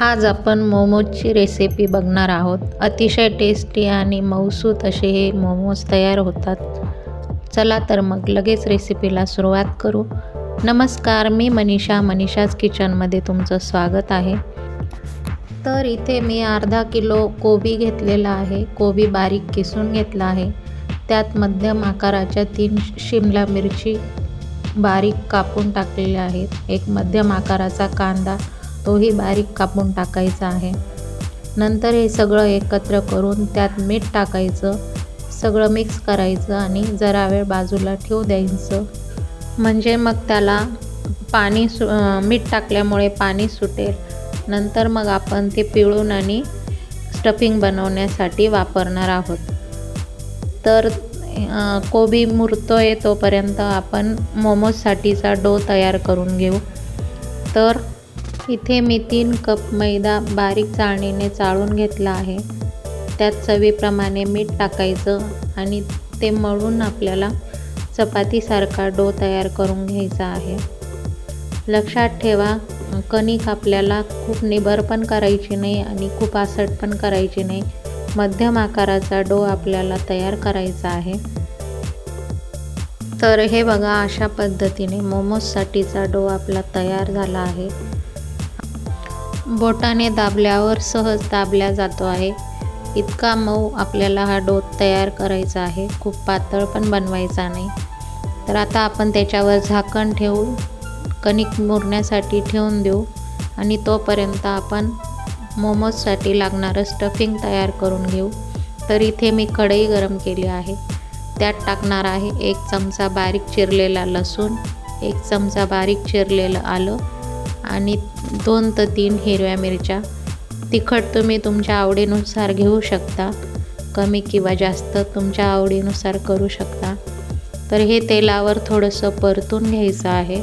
आज आपण मोमोजची रेसिपी बघणार आहोत. अतिशय टेस्टी आणि मऊसूत असे हे मोमोज तयार होतात. चला तर मग लगेच रेसिपीला सुरुवात करू. नमस्कार मी मनीषा. मनीषाज किचनमध्ये तुमचं स्वागत आहे. तर इथे मी अर्धा किलो कोबी घेतलेला आहे. कोबी बारीक किसून घेतला आहे. त्यात मध्यम आकाराच्या तीन शिमला मिरची बारीक कापून टाकलेल्या आहेत. एक मध्यम आकाराचा कांदा तोही बारीक कापून टाकायचा आहे. नंतर हे सगळं एकत्र करून त्यात मीठ टाकायचं सगळं मिक्स करायचं आणि जरा वेळ बाजूला ठेवू द्यायचं. म्हणजे मग त्याला पाणी सु मीठ टाकल्यामुळे पाणी सुटेल. नंतर मग आपण ते पिळून आणि स्टफिंग बनवण्यासाठी वापरणार आहोत. तर कोबी मुरतो आहे तोपर्यंत आपण मोमोजसाठीचा डो तयार करून घेऊ. तर इथे मी तीन कप मैदा बारीक चाळणीने चाळून घेतला आहे. त्यात चवीप्रमाणे मीठ टाकायचं आणि ते मळून आपल्याला चपातीसारखा डो तयार करून घ्यायचा आहे. लक्षात ठेवा कणिक आपल्याला खूप निबर पण करायची नाही आणि खूप आसट पण करायची नाही. मध्यम आकाराचा डो आपल्याला तयार करायचा आहे. तर हे बघा अशा पद्धतीने मोमोजसाठीचा डो आपला तयार झाला आहे. बोटाने दाबल्यावर सहज दाबल्या जातो आहे. इतका मऊ आपल्याला हा डो तयार करायचा आहे. खूप पातळ पण बनवायचा नाही. तर आता आपण त्याच्यावर झाकण ठेवू कणिक मुरण्यासाठी ठेवून देऊ आणि तोपर्यंत आपण मोमोजसाठी लागणारं स्टफिंग तयार करून घेऊ. तर इथे मी कढई गरम केली आहे. त्यात टाकणार आहे एक चमचा बारीक चिरलेला लसूण एक चमचा बारीक चिरलेलं आलं आणि दोन ते तीन हिरव्या मिरच्या. तिखट तुम्ही तुमच्या आवडीनुसार घेऊ शकता. कमी किंवा जास्त तुमच्या आवडीनुसार करू शकता. तर हे तेलावर थोडंसं परतून घ्यायचं आहे.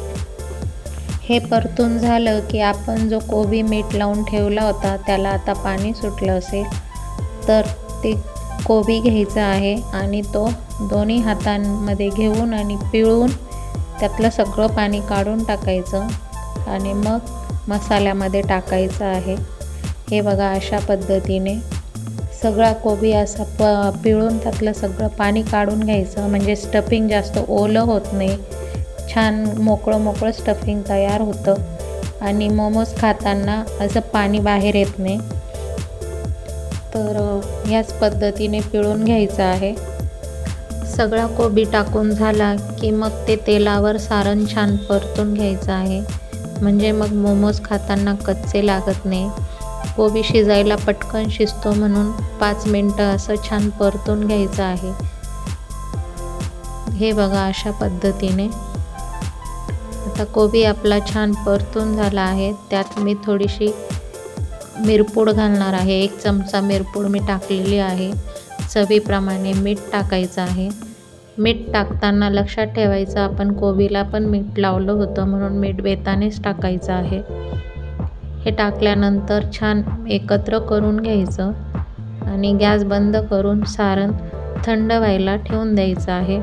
हे परतून झालं की आपण जो कोबी मीठ लावून ठेवला होता त्याला आता पाणी सुटलं असेल. तर ते कोबी घ्यायचा आहे आणि तो दोन्ही हातांमध्ये घेऊन आणि पिळून त्यातलं सगळं पाणी काढून टाकायचं. आणि मग मसाल्यामध्ये टाकायचं आहे. हे बघा अशा पद्धतीने सगळा कोबी असा प पिळून त्यातलं सगळं पाणी काढून घ्यायचं. म्हणजे स्टफिंग जास्त ओलं होत नाही. छान मोकळं मोकळं स्टफिंग तयार होतं. आणि मोमोज खाताना असं पाणी बाहेर येत नाही. तर ह्याच पद्धतीने पिळून घ्यायचं आहे. सगळा कोबी टाकून झाला की मग ते तेलावर सारण छान परतून घ्यायचं आहे. म्हणजे मग मोमोज खाताना कच्चे लागत नाही. कोबी शिजायला पटकन शिजतो म्हणून पाच मिनटं असं छान परतून घ्यायचं आहे. हे बघा अशा पद्धतीने. आता कोबी आपला छान परतून झाला आहे. त्यात मी थोडीशी मिरपूड घालणार आहे. एक चमचा मिरपूड मी टाकलेली आहे. चवीप्रमाणे मीठ टाकायचं आहे. मीठ टाकताना लक्षात ठेवायचं. आपण कोबीला पण मीठ लावलं होतं म्हणून मीठ बेतानेच टाकायचं आहे. हे टाकल्यानंतर छान एकत्र करून घ्यायचं आणि गॅस बंद करून सारण थंड व्हायला ठेवून द्यायचं आहे.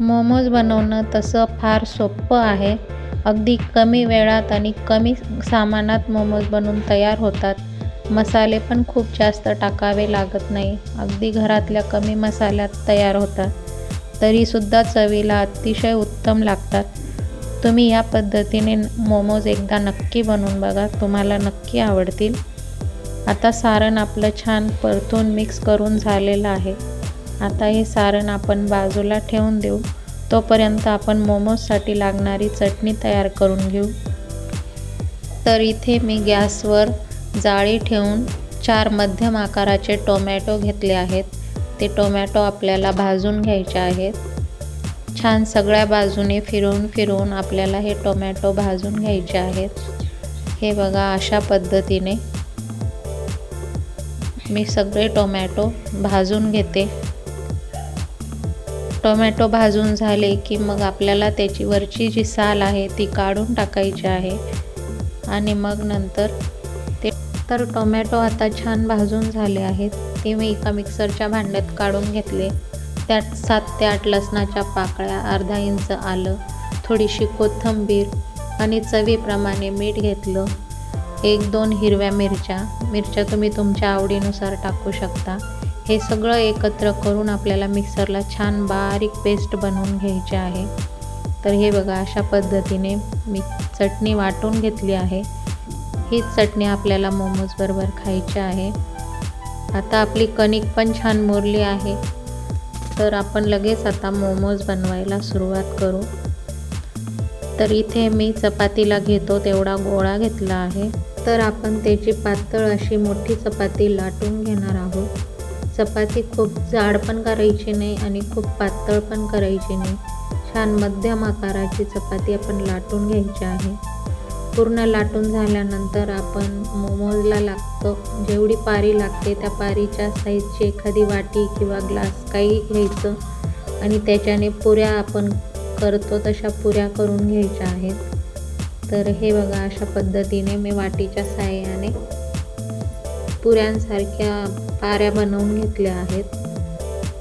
मोमोज बनवणं तसं फार सोपं आहे. अगदी कमी वेळात आणि कमी सामानात मोमोज बनवून तयार होतात. मसाले पण खूप जास्त टाकावे लागत नाही. अगदी घरातल्या कमी मसाल्यात तयार होतात. तरीसुद्धा चवीला अतिशय उत्तम लागतात. तुम्ही या पद्धतीने मोमोज एकदा नक्की बनवून बघा तुम्हाला नक्की आवडतील. आता सारण आपलं छान परतून मिक्स करून झालेलं आहे. आता हे सारण आपण बाजूला ठेवून देऊ. तोपर्यंत आपण मोमोजसाठी लागणारी चटणी तयार करून घेऊ. तर इथे मी गॅसवर जाळी ठेवून चार मध्यम आकाराचे टोमॅटो घेतले आहेत. ते टोमॅटो आपल्याला भाजून घ्यायचे आहेत. छान सगळ्या बाजूने फिरवून फिरवून आपल्याला हे टोमॅटो भाजून घ्यायचे आहेत. हे बघा अशा पद्धतीने. मी सगळे टोमॅटो भाजून घेते. टोमॅटो भाजून झाले की मग आपल्याला त्याची वरची जी साल आहे ती काढून टाकायची आहे. आणि मग नंतर तर टोमॅटो आता छान भाजून झाले आहेत. ते मी एका मिक्सरच्या भांड्यात काढून घेतले. त्यात सात ते आठ लसणाच्या पाकळ्या अर्धा इंच आलं थोडीशी कोथिंबीर आणि चवीप्रमाणे मीठ घेतलं. एक दोन हिरव्या मिरच्या. मिरच्या तुम्ही तुमच्या आवडीनुसार टाकू शकता. हे सगळं एकत्र करून आपल्याला मिक्सरला छान बारीक पेस्ट बनवून घ्यायची आहे. तर हे बघा अशा पद्धतीने मी चटणी वाटून घेतली आहे. हीच चटणी आपल्याला मोमोज बरोबर खायची आहे. आता आपली कणिक पण छान मुरली आहे. तर आपण लगेच आता मोमोज बनवायला सुरुवात करू. तर इथे मी चपातीला घेतो तेवढा गोळा घेतला आहे. तर आपण त्याची पातळ अशी मोठी चपाती लाटून घेणार आहोत. चपाती खूप जाड पण करायची नाही आणि खूप पातळ पण करायची नाही. छान मध्यम आकाराची चपाती आपण लाटून घ्यायची आहे. पूर्ण लाटून झाल्यानंतर आपण मोमोजला लागतो. जेवढी पारी लागते त्या पारीच्या साईजची एखादी वाटी किंवा ग्लास काही घ्यायचं आणि त्याच्याने पुऱ्या आपण करतो तशा पुऱ्या करून घ्यायच्या आहेत. तर हे बघा अशा पद्धतीने मी वाटीच्या साह्याने पुऱ्यांसारख्या पाऱ्या बनवून घेतल्या आहेत.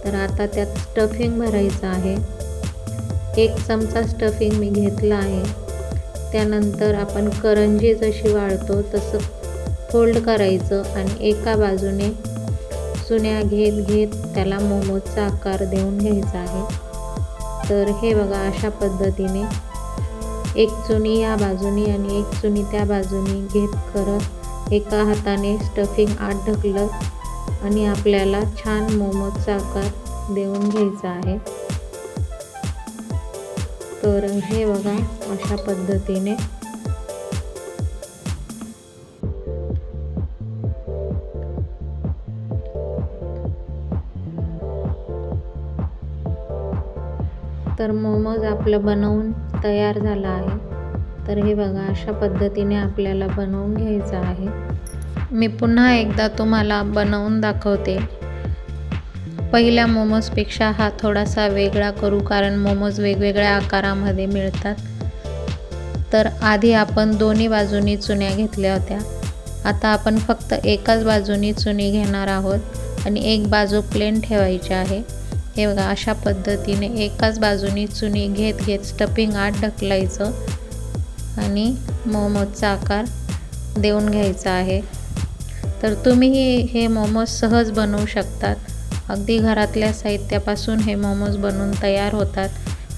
तर आता त्यात स्टफिंग भरायचं आहे. एक चमचा स्टफिंग मी घेतला आहे. त्यानंतर आपण करंजी जशी वाळतो तसं फोल्ड करायचं आणि एका बाजूने चुन्या घेत घेत त्याला मोमोजचा आकार देऊन घ्यायचा आहे. तर हे बघा अशा पद्धतीने एक चुनी या बाजूनी आणि एक चुनी त्या बाजूनी घेत करत एका हाताने स्टफिंग आत ढकलत आणि आपल्याला छान मोमोजचा आकार देऊन घ्यायचा आहे. तर हे बघा अशा पद्धतीने. तर मोमोज आपलं बनवून तयार झाला आहे. तर हे बघा अशा पद्धतीने आपल्याला बनवून घ्यायचं आहे. मी पुन्हा एकदा तुम्हाला बनवून दाखवते. पहिल्या मोमोजपेक्षा हा थोडासा वेगळा करू कारण मोमोज वेगवेगळ्या आकारामध्ये मिळतात. तर आधी आपण दोन्ही बाजूनी चुन्या घेतल्या होत्या. आता आपण फक्त एकाच बाजूनी चुनी घेणार आहोत आणि एक बाजू प्लेन ठेवायची आहे. हे बघा अशा पद्धतीने एकाच बाजूनी चुनी घेत घेत स्टपिंग आत ढकलायचं आणि मोमोजचा आकार देऊन घ्यायचा आहे. तर तुम्हीही हे मोमोज सहज बनवू शकतात. अगदी घरातल्या साहित्यापासून हे मोमोज बनवून तयार होतात.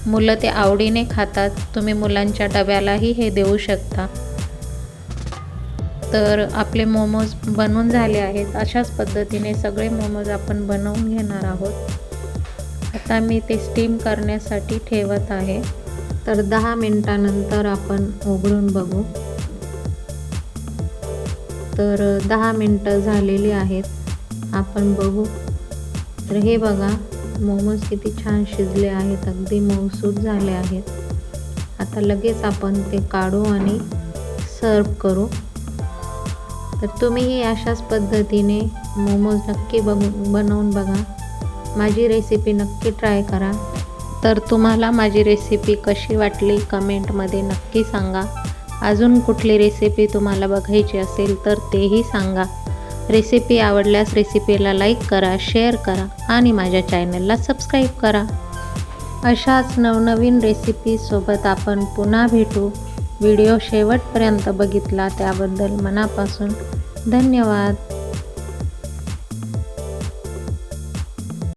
मुलं ते आवडीने खातात. तुम्ही मुलांच्या डब्यालाही हे देऊ शकता. तर आपले मोमोज बनवून झाले आहेत. अशाच पद्धतीने सगळे मोमोज आपण बनवून घेणार आहोत. आता मी ते स्टीम करण्यासाठी ठेवत आहे. तर दहा मिनटानंतर आपण उघडून बघू. तर दहा मिनटं झालेली आहेत. आपण बघू. तर हे बघा मोमोज किती छान शिजले आहेत अगदी मऊसूद झाले आहेत. आता लगेच आपण ते काढू आणि सर्व करू. तर तुम्हीही अशाच पद्धतीने मोमोज नक्की बघून बनवून बघा. माझी रेसिपी नक्की ट्राय करा. तर तुम्हाला माझी रेसिपी कशी वाटली कमेंटमध्ये नक्की सांगा. अजून कुठली रेसिपी तुम्हाला बघायची असेल तर तेही सांगा. रेसिपी आवडल्यास रेसिपीला लाईक करा शेअर करा आणि माझ्या चॅनलला सबस्क्राईब करा. अशाच नवनवीन रेसिपीसोबत आपण पुन्हा भेटू. व्हिडिओ शेवटपर्यंत बघितला त्याबद्दल मनापासून धन्यवाद.